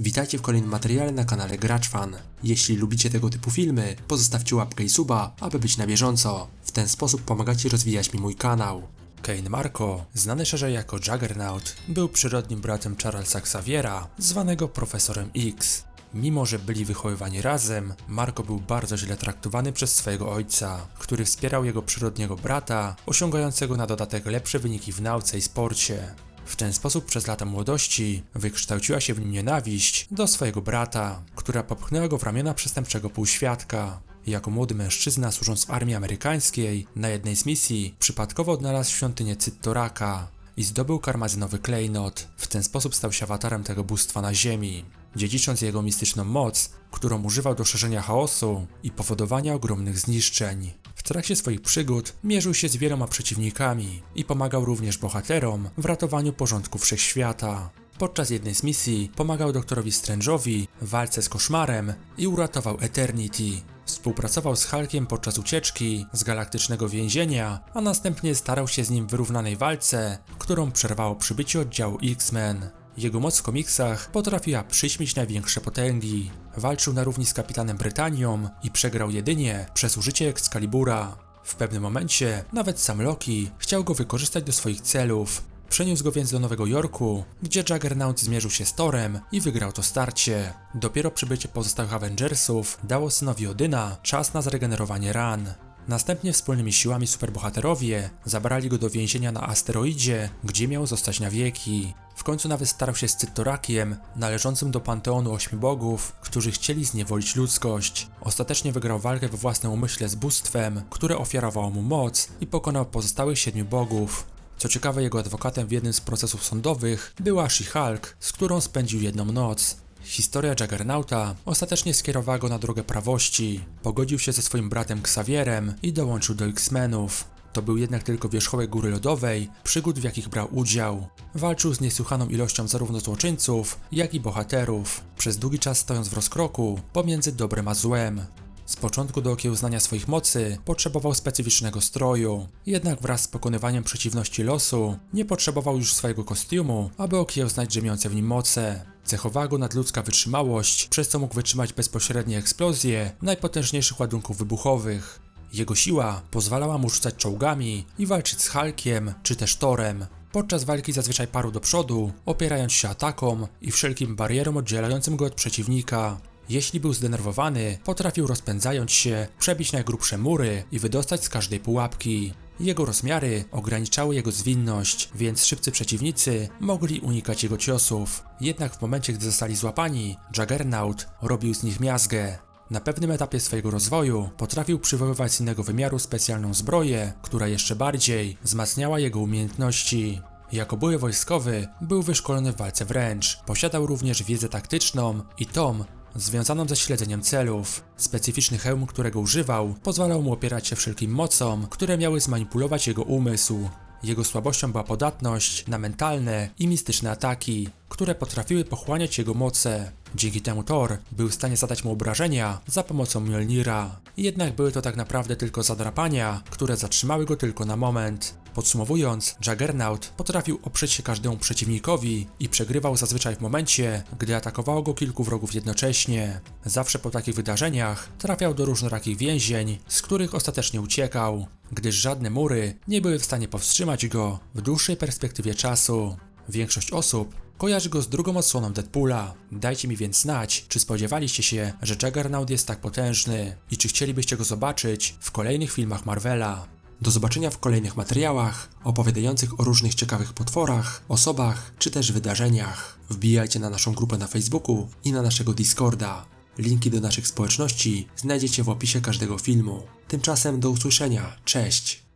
Witajcie w kolejnym materiale na kanale Gracz Fan. Jeśli lubicie tego typu filmy, pozostawcie łapkę i suba, aby być na bieżąco. W ten sposób pomagacie rozwijać mi mój kanał. Kane Marco, znany szerzej jako Juggernaut, był przyrodnim bratem Charlesa Xaviera, zwanego Profesorem X. Mimo, że byli wychowywani razem, Marco był bardzo źle traktowany przez swojego ojca, który wspierał jego przyrodniego brata, osiągającego na dodatek lepsze wyniki w nauce i sporcie. W ten sposób przez lata młodości wykształciła się w nim nienawiść do swojego brata, która popchnęła go w ramiona przestępczego półświadka. Jako młody mężczyzna służąc w armii amerykańskiej, na jednej z misji przypadkowo odnalazł świątynię Cyttoraka i zdobył karmazynowy klejnot. W ten sposób stał się awatarem tego bóstwa na ziemi, dziedzicząc jego mistyczną moc, którą używał do szerzenia chaosu i powodowania ogromnych zniszczeń. Trakcie swoich przygód mierzył się z wieloma przeciwnikami i pomagał również bohaterom w ratowaniu porządku wszechświata. Podczas jednej z misji pomagał doktorowi Strange'owi w walce z koszmarem i uratował Eternity. Współpracował z Hulkiem podczas ucieczki z galaktycznego więzienia, a następnie starał się z nim w wyrównanej walce, którą przerwało przybycie oddziału X-Men. Jego moc w komiksach potrafiła przyśmieć największe potęgi. Walczył na równi z kapitanem Brytanią i przegrał jedynie przez użycie Excalibura. W pewnym momencie nawet sam Loki chciał go wykorzystać do swoich celów. Przeniósł go więc do Nowego Jorku, gdzie Juggernaut zmierzył się z Torem i wygrał to starcie. Dopiero przybycie pozostałych Avengersów dało synowi Odyna czas na zregenerowanie ran. Następnie wspólnymi siłami superbohaterowie zabrali go do więzienia na asteroidzie, gdzie miał zostać na wieki. Końcu nawet starał się z Cyttorakiem, należącym do panteonu ośmiu bogów, którzy chcieli zniewolić ludzkość. Ostatecznie wygrał walkę we własnym umyśle z bóstwem, które ofiarowało mu moc i pokonał pozostałych siedmiu bogów. Co ciekawe, jego adwokatem w jednym z procesów sądowych była She-Hulk, z którą spędził jedną noc. Historia Juggernauta ostatecznie skierowała go na drogę prawości. Pogodził się ze swoim bratem Xavierem i dołączył do X-Menów. To był jednak tylko wierzchołek góry lodowej, przygód w jakich brał udział. Walczył z niesłychaną ilością zarówno złoczyńców, jak i bohaterów, przez długi czas stojąc w rozkroku pomiędzy dobrem a złem. Z początku do okiełznania swoich mocy potrzebował specyficznego stroju, jednak wraz z pokonywaniem przeciwności losu nie potrzebował już swojego kostiumu, aby okiełznać drzemiące w nim moce. Cechowała go nadludzka wytrzymałość, przez co mógł wytrzymać bezpośrednie eksplozje najpotężniejszych ładunków wybuchowych. Jego siła pozwalała mu rzucać czołgami i walczyć z Hulkiem czy też Torem. Podczas walki zazwyczaj parł do przodu, opierając się atakom i wszelkim barierom oddzielającym go od przeciwnika. Jeśli był zdenerwowany, potrafił rozpędzając się, przebić najgrubsze mury i wydostać z każdej pułapki. Jego rozmiary ograniczały jego zwinność, więc szybcy przeciwnicy mogli unikać jego ciosów. Jednak w momencie, gdy zostali złapani, Juggernaut robił z nich miazgę. Na pewnym etapie swojego rozwoju potrafił przywoływać z innego wymiaru specjalną zbroję, która jeszcze bardziej wzmacniała jego umiejętności. Jako były wojskowy był wyszkolony w walce wręcz, posiadał również wiedzę taktyczną i tom, związaną ze śledzeniem celów. Specyficzny hełm, którego używał, pozwalał mu opierać się wszelkim mocom, które miały zmanipulować jego umysł. Jego słabością była podatność na mentalne i mistyczne ataki, które potrafiły pochłaniać jego moce. Dzięki temu Thor był w stanie zadać mu obrażenia za pomocą Mjolnira. Jednak były to tak naprawdę tylko zadrapania, które zatrzymały go tylko na moment. Podsumowując, Juggernaut potrafił oprzeć się każdemu przeciwnikowi i przegrywał zazwyczaj w momencie, gdy atakowało go kilku wrogów jednocześnie. Zawsze po takich wydarzeniach trafiał do różnorakich więzień, z których ostatecznie uciekał, gdyż żadne mury nie były w stanie powstrzymać go w dłuższej perspektywie czasu. Większość osób kojarzy go z drugą odsłoną Deadpoola. Dajcie mi więc znać, czy spodziewaliście się, że Juggernaut jest tak potężny i czy chcielibyście go zobaczyć w kolejnych filmach Marvela. Do zobaczenia w kolejnych materiałach opowiadających o różnych ciekawych potworach, osobach czy też wydarzeniach. Wbijajcie na naszą grupę na Facebooku i na naszego Discorda. Linki do naszych społeczności znajdziecie w opisie każdego filmu. Tymczasem do usłyszenia. Cześć!